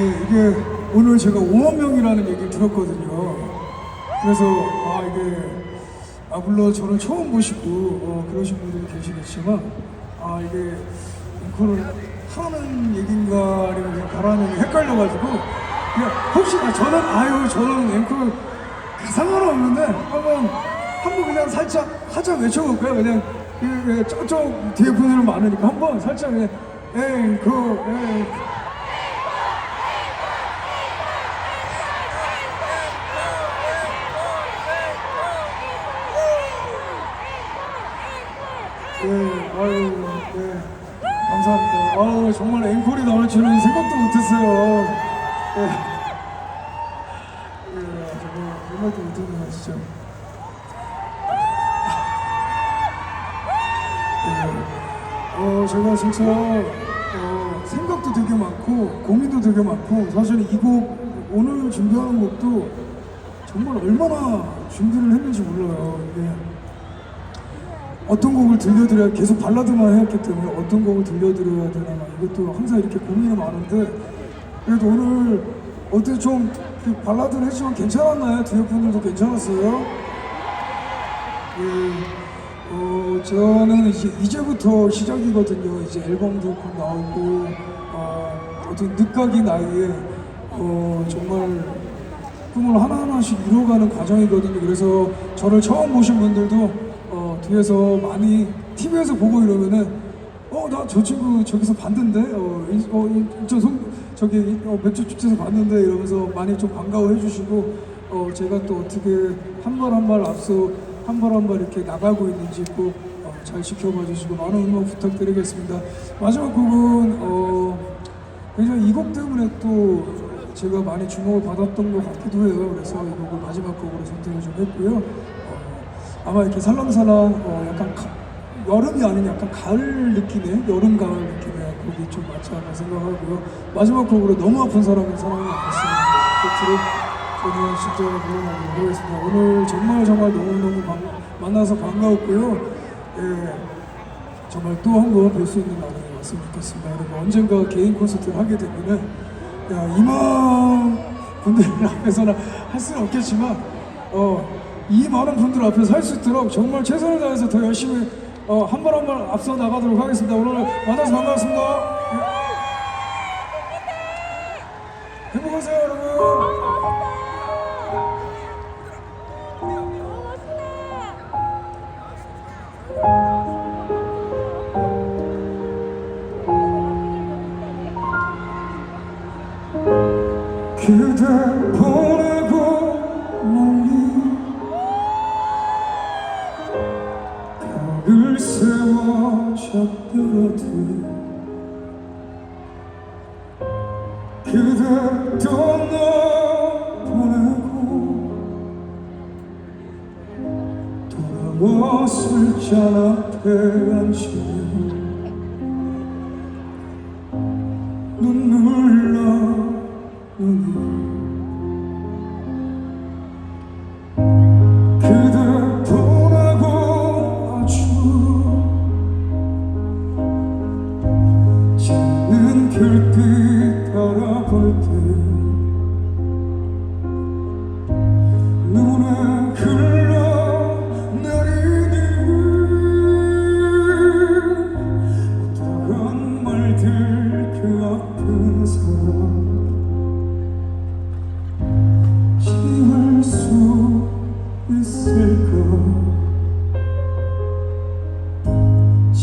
이게, 이게 오늘 제가 5만 명이라는 얘기를 들었거든요. 그래서 아 이게 아 물론 저는 처음 보시고 어, 그러신 분들이 계시겠지만 아 이게 앵커를 하는 얘긴가 아니면 그냥 가라는 얘기 헷갈려가지고 그냥 혹시나 저는 아유 저는 앵커 상관없는데 한번 한번 그냥 살짝 살짝 외쳐볼까요? 그냥 그, 그, 저쪽 뒤에 분들은 많으니까 한번 살짝 그냥 앵커 앵커 네, 아유, 네. 감사합니다. 아유, 정말 앵콜이 나올 줄은 생각도 못했어요. 네. 네, 정말 생각도 못했네요, 진짜. 네. 어, 제가 진짜 어, 생각도 되게 많고 고민도 되게 많고 사실 이 곡 오늘 준비하는 곡도 정말 얼마나 준비를 했는지 몰라요. 이게 어떤 곡을 들려드려야 계속 발라드만 해왔기 때문에 어떤 곡을 들려드려야 되나 막 이것도 항상 이렇게 고민이 많은데 그래도 오늘 어떻게 좀그 발라드를 했지만 괜찮았나요? 뒤에 분들도 괜찮았어요? 예, 어, 저는 이제 이제부터 시작이거든요. 이제 앨범도 곧 나오고 어, 어떤 늦가기 나이에 어, 정말 꿈을 하나하나씩 이루어가는 과정이거든요. 그래서 저를 처음 보신 분들도 어, 뒤에서 많이 TV에서 보고 이러면은 어 나 저 친구 저기서 봤는데 어, 인, 어 인천 성 저기 어, 맥주 축제에서 봤는데 이러면서 많이 좀 반가워해 주시고 어 제가 또 어떻게 한 발 한 발 앞서 한 발 한 발 이렇게 나가고 있는지 꼭잘 지켜봐 주시고 많은 응원 부탁드리겠습니다. 마지막 곡은 어 굉장히 이 곡 때문에 또 제가 많이 주목을 받았던 것 같기도 해요. 그래서 이 곡을 마지막 곡으로 선택을 좀 했고요. 어, 아마 이렇게 살랑살랑 어, 약간 가, 여름이 아닌 약간 가을 느낌의 여름 가을 느낌의 곡이 좀 맞지 않나 생각하고요. 마지막 곡으로 너무 아픈 사람은 사랑이 않았습니다. 끝으로 저는 진짜 물러나도록 하겠습니다. 오늘 정말 정말 너무너무 반, 만나서 반가웠고요. 예, 정말 또 한번뵐수 있는 날이 왔으면 좋겠습니다. 여러분 언젠가 개인 콘서트를 하게 되면은 야, 이만 분들 앞에서는 할 수는 없겠지만 어, 이 많은 분들 앞에서 할수 있도록 정말 최선을 다해서 더 열심히 어, 한번한번 앞서 나가도록 하겠습니다. 오늘 만나서 반갑습니다. 예. 행복하세요, 여러분. 그대 보내 작별하듯 그대 떠나 보내고 돌아와 술잔 앞에 앉으면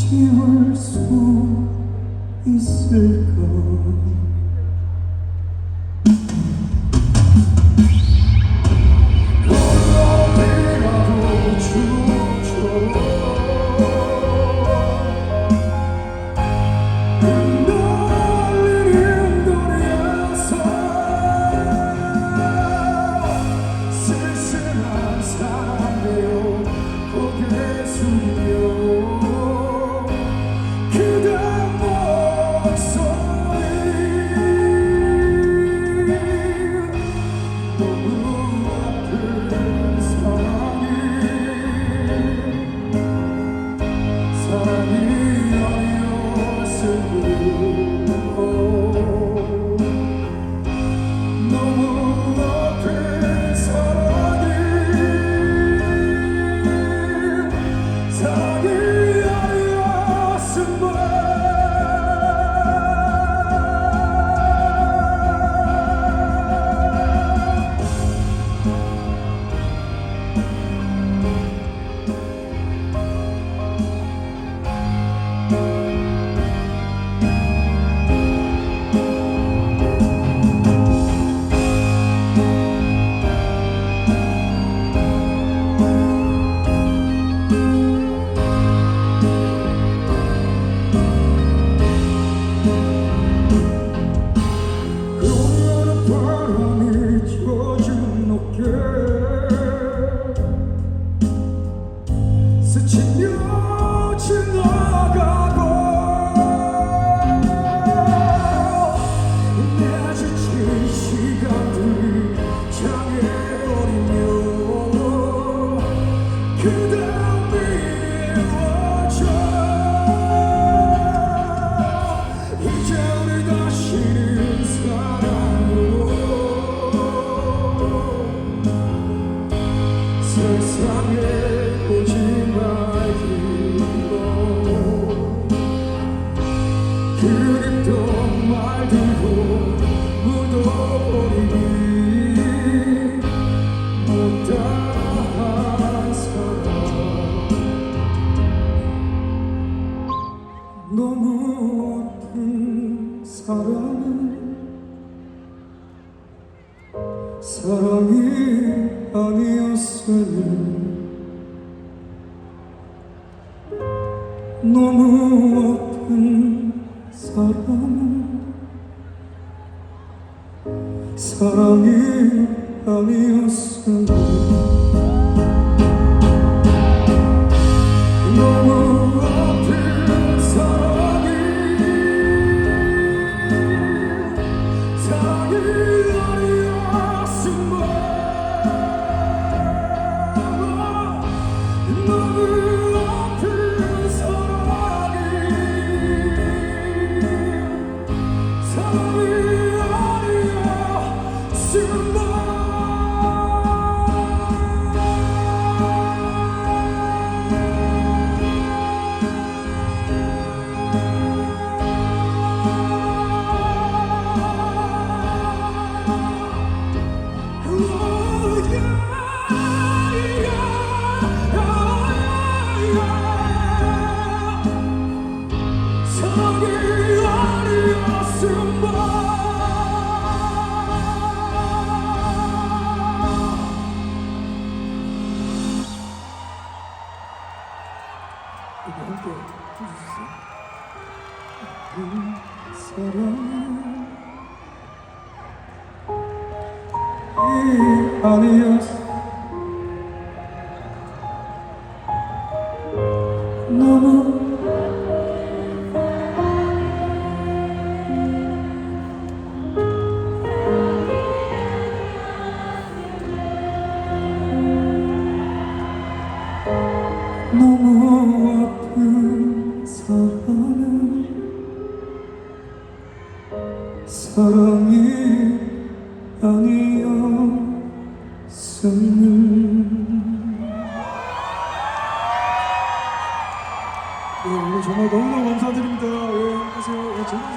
지울 수 있을까 you to me. 들도 묻어버리니 못다한 사랑 너무 아픈 사랑은 사랑이 아니었으니 너무 사랑이 아니었으니 너무 아픈 사랑이 사랑이 아니었으면 사랑 이 아니었어 아니었음 네, 오늘 정말 너무너무 감사드립니다. 예, 안녕하세요. 예,